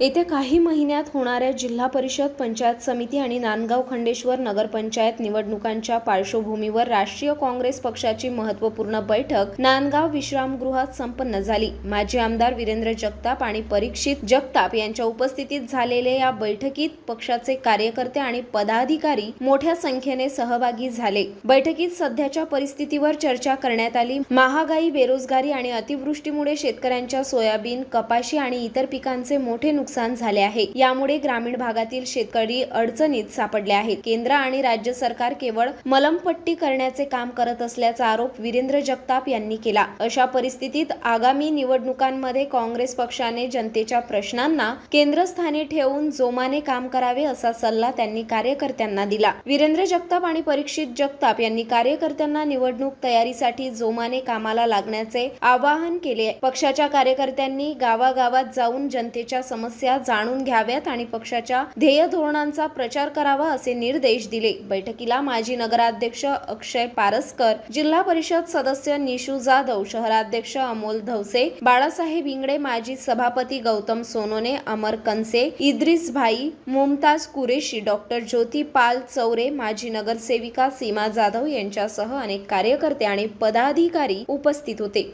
येत्या काही महिन्यात होणाऱ्या जिल्हा परिषद पंचायत समिती आणि नांदगाव खंडेश्वर नगरपंचायत निवडणुकांच्या पार्श्वभूमीवर राष्ट्रीय काँग्रेस पक्षाची महत्त्वपूर्ण बैठक नांदगाव विश्रामगृहात संपन्न झाली. माजी आमदार वीरेंद्र जगताप आणि परीक्षित जगताप यांच्या उपस्थितीत झालेल्या या बैठकीत पक्षाचे कार्यकर्ते आणि पदाधिकारी मोठ्या संख्येने सहभागी झाले. बैठकीत सध्याच्या परिस्थितीवर चर्चा करण्यात आली. महागाई बेरोजगारी आणि अतिवृष्टीमुळे शेतकऱ्यांच्या सोयाबीन कपाशी आणि इतर पिकांचे मोठे नुकसान झाले आहे. यामुळे ग्रामीण भागातील शेतकरी अडचणीत सापडले आहेत. केंद्र आणि राज्य सरकार केवळ मलमपट्टी करण्याचे काम करत असल्याचा आरोप वीरेंद्र जगताप यांनी केला. अशा परिस्थितीत आगामी निवडणुकांमध्ये काँग्रेस पक्षाने जनतेच्या प्रश्नांना केंद्रस्थानी ठेवून जोमाने काम करावे असा सल्ला त्यांनी कार्यकर्त्यांना दिला. वीरेंद्र जगताप आणि परीक्षित जगताप यांनी कार्यकर्त्यांना निवडणूक तयारीसाठी जोमाने कामाला लागण्याचे आवाहन केले. पक्षाच्या कार्यकर्त्यांनी गावागावात जाऊन जनतेच्या समस्या समस्या जाणून घ्याव्यात आणि पक्षाच्या ध्येय धोरणांचा प्रचार करावा असे निर्देश दिले. बैठकीला माजी नगराध्यक्ष अक्षय पारसकर जिल्हा परिषद सदस्य निशू जाधव शहराध्यक्ष अमोल धवसे बाळासाहेब इंगडे माजी सभापती गौतम सोनोने अमर कनसे इद्रिस भाई मुमताज कुरेशी डॉक्टर ज्योती पाल चौरे माजी नगरसेविका सीमा जाधव यांच्यासह अनेक कार्यकर्ते आणि पदाधिकारी उपस्थित होते.